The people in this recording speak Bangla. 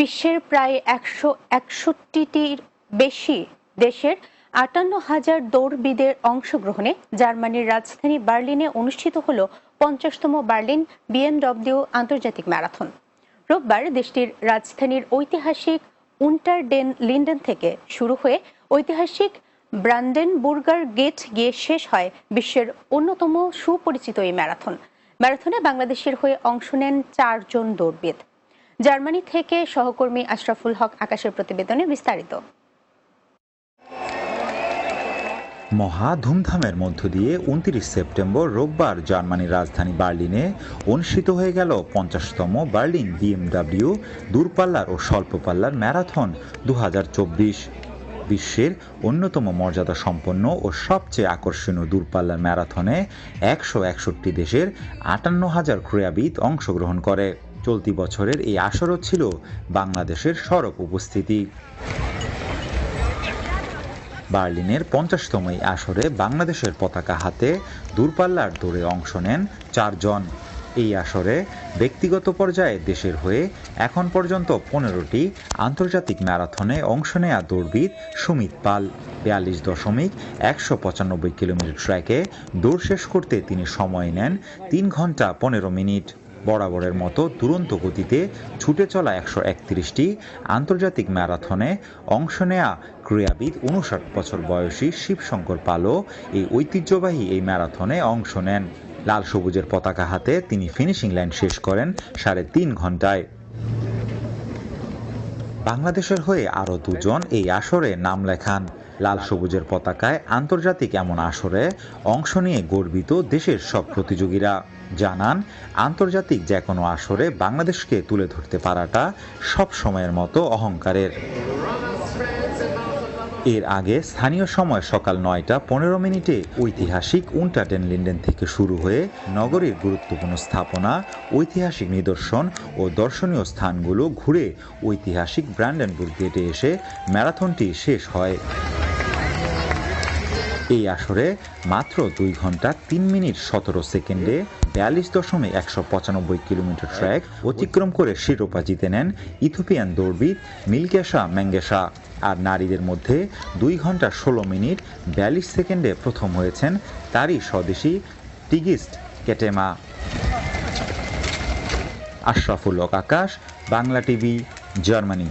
বিশ্বের প্রায় একশো একষট্টিটির বেশি দেশের আটান্ন হাজার দৌড়বিদের অংশগ্রহণে জার্মানির রাজধানী বার্লিনে অনুষ্ঠিত হল পঞ্চাশতম বার্লিন বিএমডব্লিউ আন্তর্জাতিক ম্যারাথন। রোববার দেশটির রাজধানীর ঐতিহাসিক উন্টার ডেন লিন্ডেন থেকে শুরু হয়ে ঐতিহাসিক ব্রান্ডেনবুর্গার গেট গিয়ে শেষ হয় বিশ্বের অন্যতম সুপরিচিত এই ম্যারাথন। ম্যারাথনে বাংলাদেশের হয়ে অংশ নেন চারজন দৌড়বিদ। জার্মানি থেকে সহকর্মী আশরাফুল হক আকাশের প্রতিবেদনে বিস্তারিত। মহা ধুমধামের মধ্য দিয়ে উনত্রিশ সেপ্টেম্বর রোববার জার্মানির রাজধানী বার্লিনে অনুষ্ঠিত হয়ে গেল পঞ্চাশতম বার্লিন বিএমডাব্লিউ দূরপাল্লার ও স্বল্প পাল্লার ম্যারাথন দু বিশ্বের অন্যতম মর্যাদা সম্পন্ন ও সবচেয়ে আকর্ষণীয় দূরপাল্লার ম্যারাথনে একশো একষট্টি দেশের আটান্ন হাজার ক্রীড়াবিদ অংশগ্রহণ করে। চলতি বছরের এই আসরও ছিল বাংলাদেশের সড়ক উপস্থিতি। বার্লিনের পঞ্চাশতম এই আসরে বাংলাদেশের পতাকা হাতে দূরপাল্লার দৌড়ে অংশ নেন চারজন। এই আসরে ব্যক্তিগত পর্যায়ে দেশের হয়ে এখন পর্যন্ত পনেরোটি আন্তর্জাতিক ম্যারাথনে অংশ নেয়া দৌড়বিদ সুমিত পাল। বিয়াল্লিশ দশমিক একশো পঁচানব্বই কিলোমিটার ট্র্যাকে দৌড় শেষ করতে তিনি সময় নেন তিন ঘণ্টা পনেরো মিনিট। বরাবরের মতো দুরন্ত গতিতে ছুটে চলা একশো একত্রিশটি আন্তর্জাতিক ম্যারাথনে অংশ নেয়া ক্রীড়াবিদ উনষাট বছর বয়সী শিবশঙ্কর পালও এই ঐতিহ্যবাহী এই ম্যারাথনে অংশ নেন। লাল সবুজের পতাকা হাতে তিনি ফিনিশিং লাইন শেষ করেন সাড়ে তিন ঘন্টায় বাংলাদেশের হয়ে আরও দুজন এই আসরে নাম লেখান। লাল সবুজের পতাকায় আন্তর্জাতিক এমন আসরে অংশ নিয়ে গর্বিত দেশের সব প্রতিযোগীরা। জানান, আন্তর্জাতিক যে কোনো আসরে বাংলাদেশকে তুলে ধরতে পারাটা সব সময়ের মতো অহংকারের। এর আগে স্থানীয় সময় সকাল নয়টা পনেরো মিনিটে ঐতিহাসিক উন্টাটেন লিন্ডেন থেকে শুরু হয়ে নগরীর গুরুত্বপূর্ণ স্থাপনা, ঐতিহাসিক নিদর্শন ও দর্শনীয় স্থানগুলো ঘুরে ঐতিহাসিক ব্র্যান্ডেনবুর্গ গেটে এসে ম্যারাথনটি শেষ হয়। এই আসরে মাত্র দুই ঘণ্টা তিন মিনিট সতেরো সেকেন্ডে বিয়াল্লিশ দশমিক একশো পঁচানব্বই কিলোমিটার ট্র্যাক অতিক্রম করে শিরোপা জিতে নেন ইথোপিয়ান দৌড়বিদ মিলকেশা ম্যাঙ্গেশা। আর নারীদের মধ্যে দুই ঘণ্টা ষোলো মিনিট বিয়াল্লিশ সেকেন্ডে প্রথম হয়েছেন তারই স্বদেশী Tigist Ketema. Ashraful Haque Akash, Bangla TV, Germany.